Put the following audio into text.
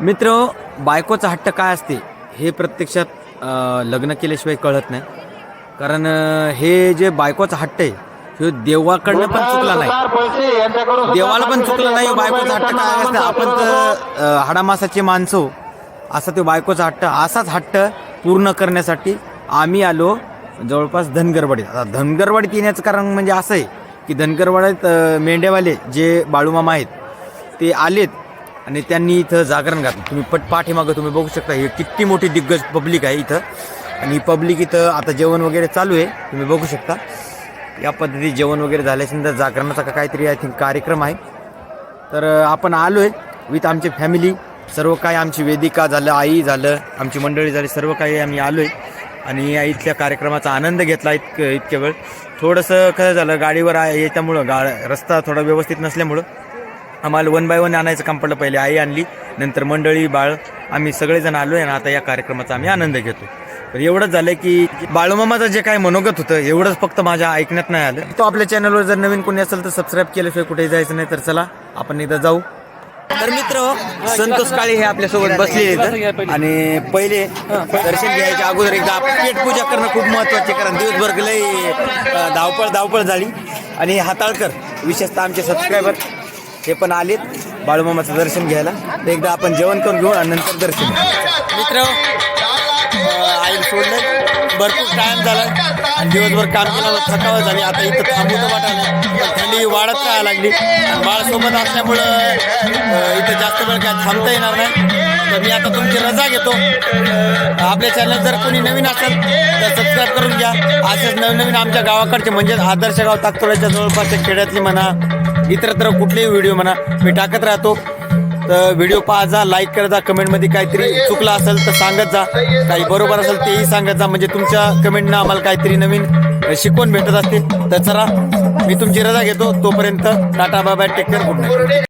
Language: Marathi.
मित्र बायकोचा हट्ट काय असते हे प्रत्यक्षात लग्न केल्याशिवाय कळत नाही. कारण हे जे बायकोचा हट्ट आहे हे देवाकडनं पण चुकला नाही. देवाला पण चुकलं नाही बायकोचा हट्ट काय असते आपण तर हाडामासाचे माणसं असा तो बायकोचा हट्ट असाच हट्ट पूर्ण करण्यासाठी आम्ही आलो जवळपास धनगरवाडीत. आता धनगरवाडीत येण्याचं कारण म्हणजे असं आहे की धनगरवाडीत मेंढ्यावाले जे बाळूमामा आहेत ते आलेत आणि त्यांनी इथं जागरण घातलं. तुम्ही पट पाठीमागं तुम्ही बघू शकता हे किती मोठी दिग्गज पब्लिक आहे इथं. आणि पब्लिक इथं आता जेवण वगैरे चालू आहे तुम्ही बघू शकता. या पद्धती जेवण वगैरे झाल्याच्यानंतर जागरणाचा का काहीतरी आय थिंक कार्यक्रम आहे. तर आपण आलो आहे विथ आमची फॅमिली. सर्व काही आमची वेदिका झालं आई झालं आमची मंडळी झाली सर्व काही आम्ही आलो आहे आणि या इथल्या कार्यक्रमाचा आनंद घेतला इतक इतक्या वेळ. थोडंसं कसं झालं गाडीवर आहे याच्यामुळं गा रस्ता थोडा व्यवस्थित नसल्यामुळं. आम्हाला वन बाय वन आणायचं काम पडलं पहिले आई आणली नंतर मंडळी बाळ आम्ही सगळेजण आलो आहे आणि आता या कार्यक्रमाचा आम्ही आनंद घेतो. तर एवढंच झालं की बाळूमामाचं जे काय मनोगत होतं एवढंच फक्त माझ्या ऐकण्यात नाही आलं. तो आपल्या चॅनलवर जर नवीन कोणी असेल तर सबस्क्राईब केल्याशिवाय कुठेही जायचं नाही तर चला आपण इथं जाऊ. तर मित्र संतोष काळे हे आपल्यासोबत बसले आणि पहिले दर्शन घ्यायच्या अगोदर एकदा पेट पूजा करणं खूप महत्त्वाचे कारण दिवसभर लय धावपळ धावपळ झाली. आणि हाताळकर विशेषतः आमचे सबस्क्रायबर हे पण आलेत बाळूमामाचं दर्शन घ्यायला. तर एकदा आपण जेवण करून घेऊ आणि नंतर दर्शन मित्र आई सोडलं भरपूर टाइम झाला. आणि दिवसभर काम केलं थकावत झाली. आता इथं थांबून वाटायला थंडी वाढत राहायला लागली. आणि बाळसोबत असल्यामुळं इथं जास्त वेळ काय थांबता येणार नाही. तर मी आता तुमची रजा घेतो. आपल्या चॅनल जर कोणी नवीन असेल तर सबस्क्राईब करून घ्या. असेच नवनवीन आमच्या गावाकडचे म्हणजेच आदर्श गाव ताकतोड्याच्या जवळपासच्या खेड्यातली म्हणा इतरत्र कुठलेही व्हिडिओ म्हणा मी टाकत राहतो. तर व्हिडिओ पाहा जा लाईक करत जा कमेंटमध्ये काहीतरी चुकलं असेल तर सांगत जा. काही बरोबर असेल तेही सांगत जा. म्हणजे तुमच्या कमेंटनं आम्हाला काहीतरी नवीन शिकवण भेटत असते तर चला मी तुमची रजा घेतो. तोपर्यंत tata bye bye take care good night